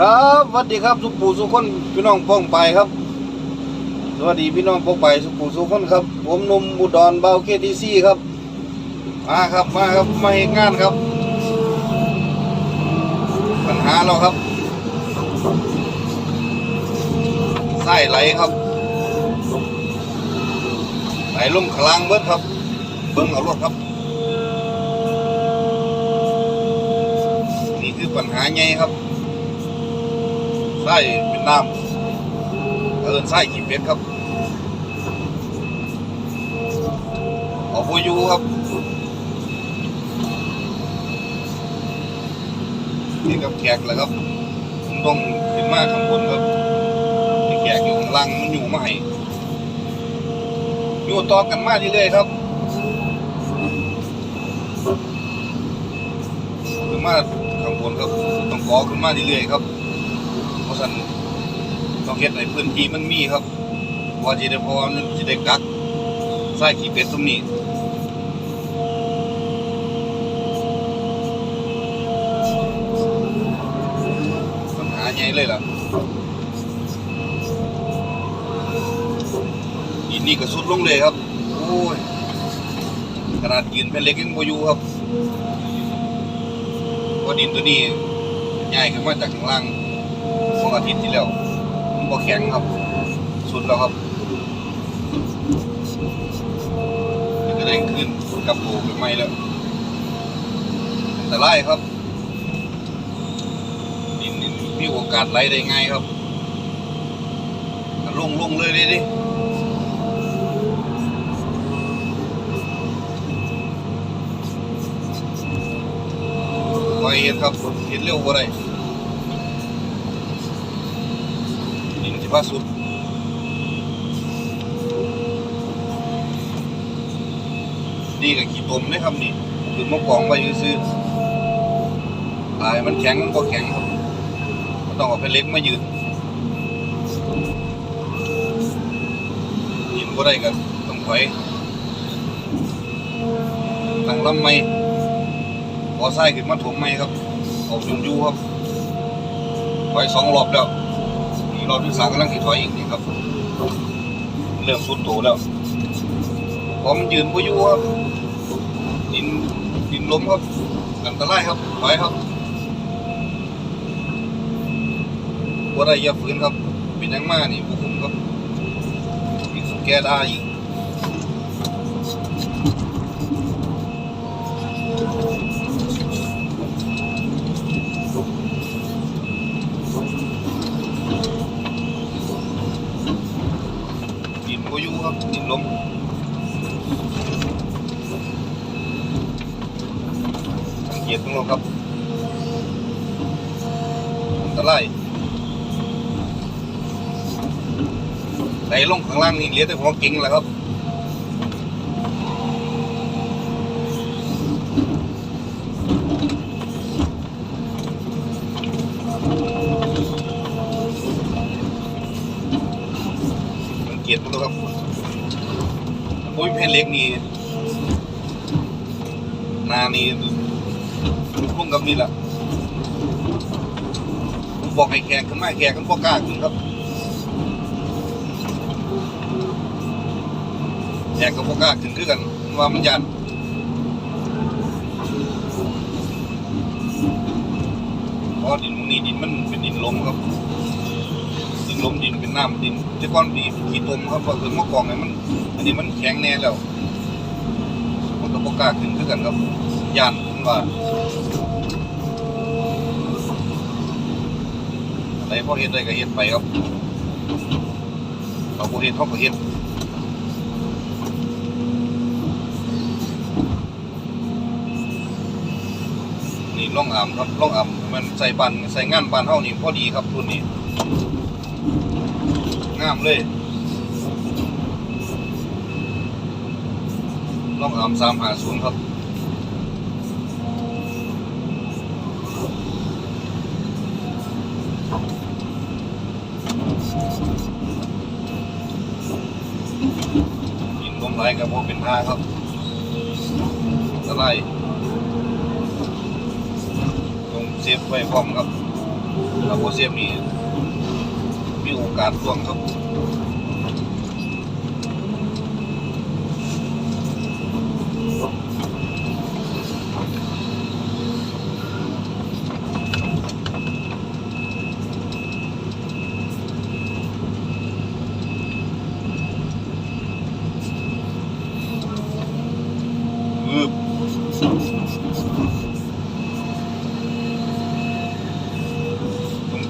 ครับสวัสดีครับสุปูสุคนพี่น้องป้องไปครับ สวัสดีพี่น้องป้องไปสุปูสุคนครับ ผมนุ่มอุดรเบาเคทีซีครับ มาครับมาครับมาเหตุงานครับ ปัญหาเราครับไส้ไหลครับไหลลงขางลางเบิดครับ เบิ้งเอารถครับ นี่คือปัญหาใหญ่ครับ ไส้เป็นน้ำเอินไส้ขีดเป็ดครับออกบอยูครับนี่กับแขกแหละครับผมต้องขึ้นมาข้างบนครับแขกอยู่ข้างล่างมันอยู่มาให้อยู่ต่อกันมาเรื่อยๆครับขึ้นมาข้างบนครับต้องขอขึ้นมาเรื่อยๆครับ สันต้องเฮ็ดในพื้นที่มันมีครับว่าจะได้พราะว่ามันจะได้กักไส้ขี้เป็ดตรงนี้ปัญหาใหญ่เลยล่ะอินนี่ก็สุดลงเลยครับ โอ้ยขนาดยืนเป็นเล็กยังบ่อยู่ครับเพราดินตัวนี้ใหญ่ขึ้นมาจากข้างล่าง สองอาทิตย์ที่แล้วมันบ่แข็งครับ สุดแล้วครับมันก็ได้ขึ้นกับปูไปใหม่แล้วอันตรายครับดินนี่มีโอกาสไหลได้ง่ายครับลงลงเลยดิดิคอยเห็นครับเห็นเร็วกว่าไร ดินที่กับขี้ตมนะครับนี่คือมะกองไว้ซื้อตายมันแข็งมันก็แข็งครับมันต้องเอาไปเล็กมายืนยินก็ได้กันต้องถอยตั้งลำไม่พอไส้ขึ้นมาถมไม่ครับออกยุนยูครับถอยสองรอบแล้ว นี่รอบที่สามกำลังติดถอยอีกนี่ครับเริ่มสุดโตแล้วพอมันยืนพอยู่ครับดินดินล้มครับอันตรายครับถอยครับว่าได้อยาฝืนครับเป็นยังมานี่พวกผมครับมีสุแก้ได้อีก อยู่ครับดินล้มสังเกตตรงนี้ครับอันตรายไหลลงข้างล่างนี่เหลือแต่หัวเก่งแหละครับสังเกตดูครับ อ้ยแผ่นเล็กนี่นานี่พุ่งกับนี่แหละผมบอกให้แขกขึ้นมาแขกกันพอกล้าขึ้นครับแขกก็พอกล้าขึ้นคือกันว่ามันยันเพราะดินตรงนี้ดินมันเป็นดินลมครับ ล้มดินเป็นน้ำดินที่ก้อนดีขี้ตมครับพอถึงมะกองเนี่ยมัน อันนี้มันแข็งแน่แล้วมันก็บกล้าขึ้นคือกันครับย่านมันว่าอะไรพอเฮ็ดได้ก็เฮ็ดไปครับเราบ่เฮ็ดเขาก็เฮ็ดนี่ล่องอ่ำครับล่องอ่ำมันใส่บันใส่งานบานเฮานี่พอดีครับรุ่นนี้ งามเลยลองอามสามหาศูนย์ครับกินลมไหลกับพวกเป็นท่าครับอะไรลงเซฟไว้พร้อมครับเราโบเซียมนี่มีโอกาสร่วงครับ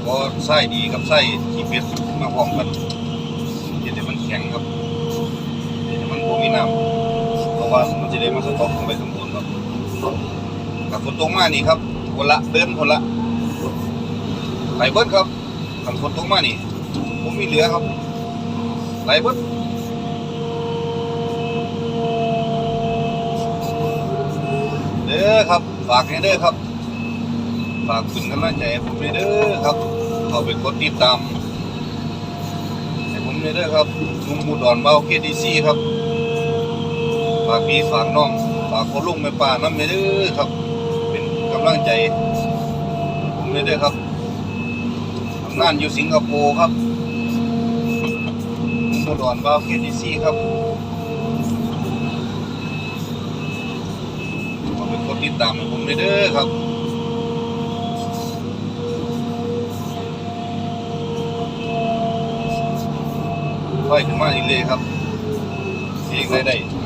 ก็ไส้ดีกับไส้ขี้เป็ดมาพร้อมกันเดี๋ยวมันแข็งครับเดี๋ยวมันพมีน้ำเพราะว่ามัน จะได้มาสต๊อกไปสมบูรณ์ครับกับฝนตกมานี่ครับคนละเดินคนละไหลเบิ้ลครับกับฝนตกมานี่ผมมีเหลือครับไหลเบิ้ลเด้อครับฝากให้เด้อครับ ฝากคุณกำลังใจให้ผมเด้อครับเข้าไปกดติดตามให้ผมด้วยเด้อครับลุงบูดอนเบาเคดีซีครับ ฝากพี่ฝากน้อง ฝากคนลุงแม่ป้าน้ำเด้อครับ เป็นกำลังใจให้ผมด้วยเด้ครับทำงานอยู่สิงคโปร์ครับลุดอนบาเคดีซีครับขอเป็นคนติดตามผมด้วยเด้อครับค่อยขึ้นมาอีกเลยครับเองได้ได้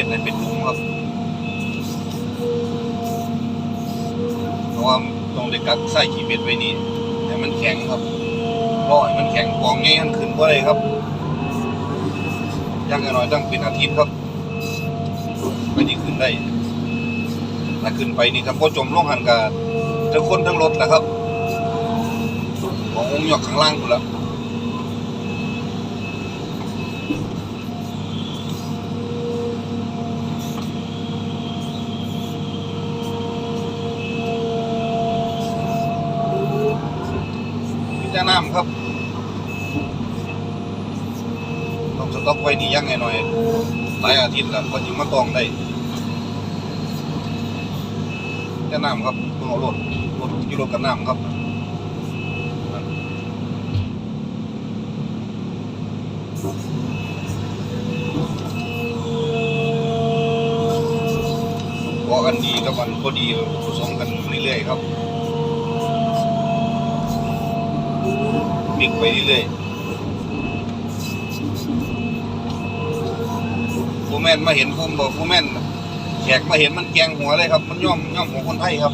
ต้องเห็นเป็นหลุมครับ เพราะว่าต้องได้กักไส้ขี้เป็ดไว้นี่ให้มันแข็งครับรอให้มันแข็งกองง่ายมันขึ้นก็เลยครับย่างน้อยๆต้องเป็นอาทิตย์ครับไม่ด้ขึ้นได้ถ้าขึ้นไปนี่ครับพอจมลงหันกับทั้งคนทั้งรถแหละครับขององค์หยอกข้างล่างหมดแล้ว จารณาครับต้องสต็อกไว้นี่ย่างหน่อยหลายอาทิตย์แล้วก็จึงมาตองได้แค่น้ำครับต้องเอารถรถกิโลกับน้ำครับก็กันดีกับมันพอดีผสมกันเรื่อยๆครับ มิกไปเรื่อยๆฟูแมนมาเห็นฟูมบอกฟูแมนแขกมาเห็นมันแกงหัวเลยครับ มันย่อมย่อมของคนไทยครับ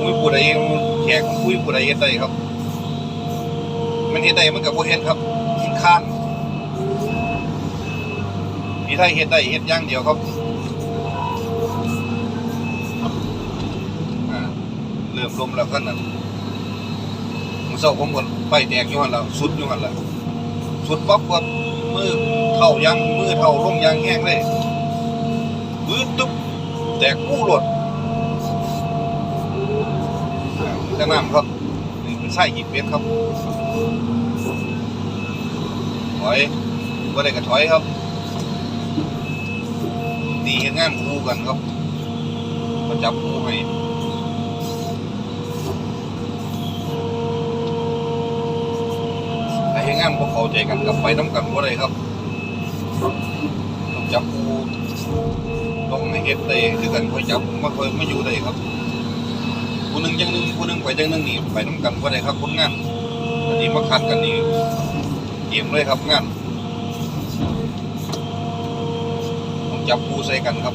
มุ้ยผู้ใดแขกมุ้ยผู้ใดเฮ็ดได้ครับ มันเฮ็ดได้มันกับโบเฮ็ดครับกินข้านพี่ไทยเฮ็ดได้เฮ็ดย่างเดียวครับเริ่มลมแล้วกันนั้น เศร้าผมก่อนไปแตกอยู่หันแล้วสุดอยู่หันแล้วสุดป๊อปครับมือเท่ายังมือเท่าลงยางแห้งเลยปื้ดตุ๊บแตกกู้รถจะน้ำครับนี่เป็นไส้หีบเป็ดครับถอยก็ได้กระถอยครับตีเห็นงานคู่กันครับมาจับคู่ให้ แต่เห็นงานพวกเขาใจกันกับไปน้ำกันก็ได้ครับต้องจับกูต้องให้เฮ็ดได้คือกันค่อยจับมาค่อยมาอยู่ได้ครับผู้หนึงจังหนึงผู้หนึงไปจังหนึงนี่ไปน้ำกันก็ได้ครับคนงานอันนี้มาคัดกันนี่เกมเลยครับงานต้องจับกูใส่กันครับ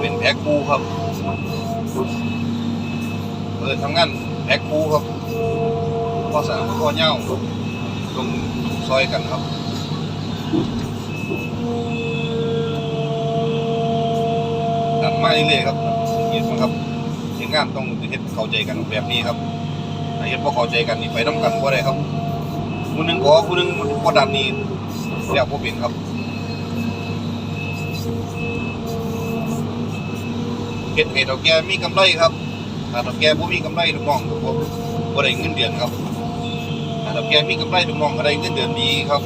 เป็นแพ็กกูครับเออทำงานแพ็กกูครับ ข้อสามข้อเง่าต้องซอยกันครับดันมาเรื่อยๆครับเห็นไหมครับเห็นงานต้องเฮ็ดเข้าใจกันแบบนี้ครับถ้าเฮ็ดพอเข้าใจกันนี่ไปน้ำกันก็ได้ครับผู้หนึงขอผู้หนึงบ่ดันนี่เรียกบ่เป็นครับเฮ็ดให้ดอกแกมีกำไรครับถ้าดอกแกบ่มีกำไรลูกน้องก็บ่บ่ได้เงินเดือนครับ แกมีกำไรลูกน้องอะไรเงินเดือนดีครับ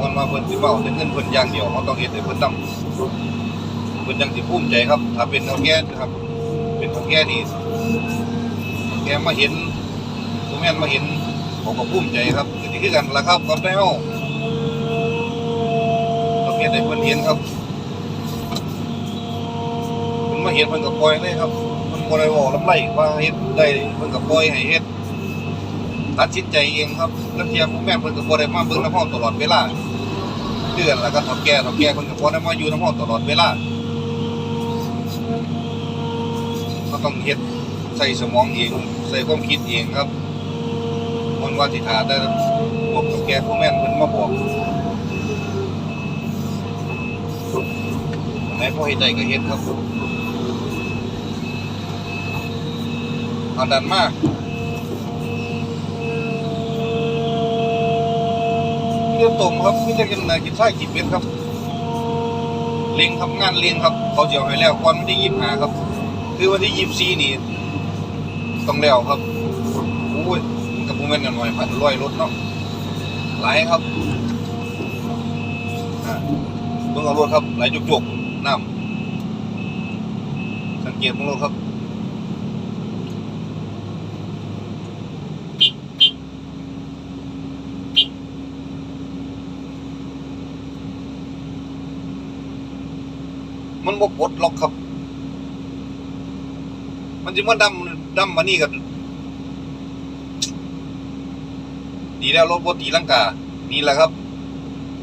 มันมาเพิ่นสิเว้าแต่เงินเพิ่นอย่างเดียวเขาต้องเฮ็ดให้เพิ่นนำเพิ่นยังสิภูมิใจครับ ถ้าเป็นเฒ่าแก่ครับ เป็นเฒ่าแก่นี่แกมาเห็นผู้แม่นมาเห็นผมก็ภูมิใจครับคือสิคือกันล่ะครับกับได้เฮาต้องเฮ็ดให้เพิ่นเห็นครับเพิ่นมาเห็นเพิ่นก็ปล่อยเลยครับ บ่ได้เว้าลำไรว่าเฮ็ดได้เพิ่นก็ปล่อยให้เฮ็ดตัดสินใจเองครับแล้วเทียผู้แม่นเพิ่นก็บ่ได้มาเบิ่งน้ำเฮาตลอดเวลาเดือนแล้วก็เฒ่าแก่เฒ่าแก่เพิ่นก็บ่ได้มาอยู่น้ำเฮาตลอดเวลาก็ต้องเฮ็ดใส่สมองเองใส่ความคิดเองครับมันว่าสิทาแต่พวกเฒ่าแก่ผู้แม่นเพิ่นมาบอกไหนพอเฮ็ดได้ก็เฮ็ดครับ เอาดันมากเรื่องตรงครับพี่จะกินอะไรกินไส้กินเป็ดครับ เลี้ยงครับงานเลี้ยงครับ เขาเจียวให้แล้วก่อนวันที่ยี่สิบห้าครับ คือวันที่ยี่สิบสี่นี่ต้องแล้วครับโอ้ยมันกับโมเมนหน่อยพันร้อยรถเนาะหลายครับอ่าเบิ่งเอารถครับไหลจุกๆน้ำสังเกตเบิ่งรถครับ มันบ่ปลดล็อกครับ มันจะมาดำดำมานี่กับดีแล้วรถบตีลังกา นี่แหละครับ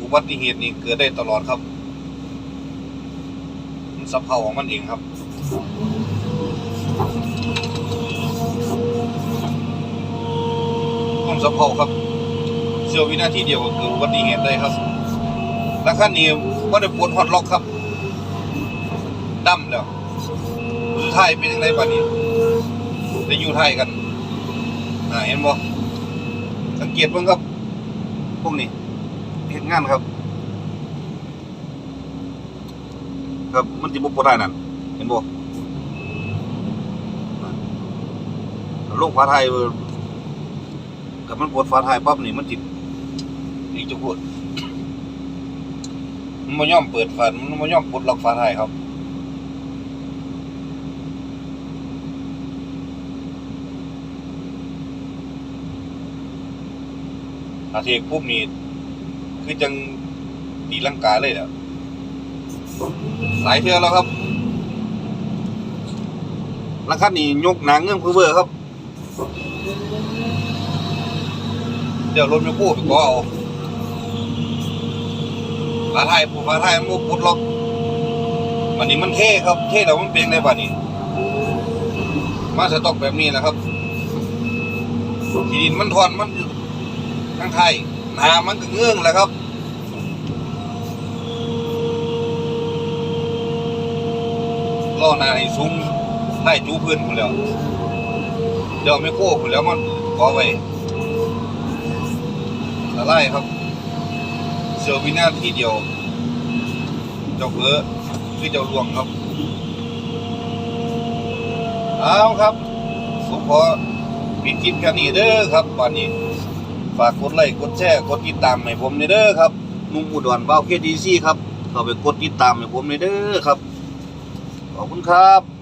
อุบัติเหตุนี่เกิดได้ตลอดครับ มันสับเพาของมันเองครับต้องสับเพาครับเสี้ยววินาทีเดียวก็เกิดอุบัติเหตุได้ครับ แล้วคันนี้ว่าได้ปลดฮอตล็อกครับ ดำแล้วสุดท้ายเป็นยังไงบ้านี้ได้อยู่ไทยกันอ่าเห็นบ่สังเกตเบิ่งครับพวกนี้เห็นงานครับ ครับมันจิบุบได้นั่นเห็นบ่อ่าลูกฟ้าไทยกับมันปวดฟ้าไทยปั๊บนี่มันจิตนี่จะพูดมันไม่ย่อมเปิดฝามันไม่ย่อมปลดล็อกฟ้าไทยครับ อาเทกปุ๊บนี่คือจังตีลังกาเลยเนี่ยหลายเทื่อแล้วครับลังคันนี่ยกหนังเงื่อนพื้เบอร์ครับ เดี๋ยวรถมีกู้ไปก็เอาฝาไทยปูฝาไทยมันบ่ปุดล็อกวันนี้มันเท่ครับ เท่แล้วมันเป็นในบัดนี้มาสต็อกแบบนี้แหละครับที่ดินมันทอนมัน ทั้งไทยหนามันก็เงื่องแหล้วครับล่อนาให้ซุ้มไล่จูพื้นคุณแล้วเดี๋ยวไม่โค้คุณแล้วมันขอไว้ละไล่ครับเสียววินาทีเดียวเจ้าเผือคือเจ้าลวงครับเอาครับผมขอปิดคลิปแค่นี้เด้อครับวันนี้ ฝากกดไลค์กดแชร์กดติดตามให้ผมในเด้อครับนุ่มอุดรเบ้าเคดีซี่ครับเข้าไปกดติดตามให้ผมในเด้อครับ ขอบคุณครับ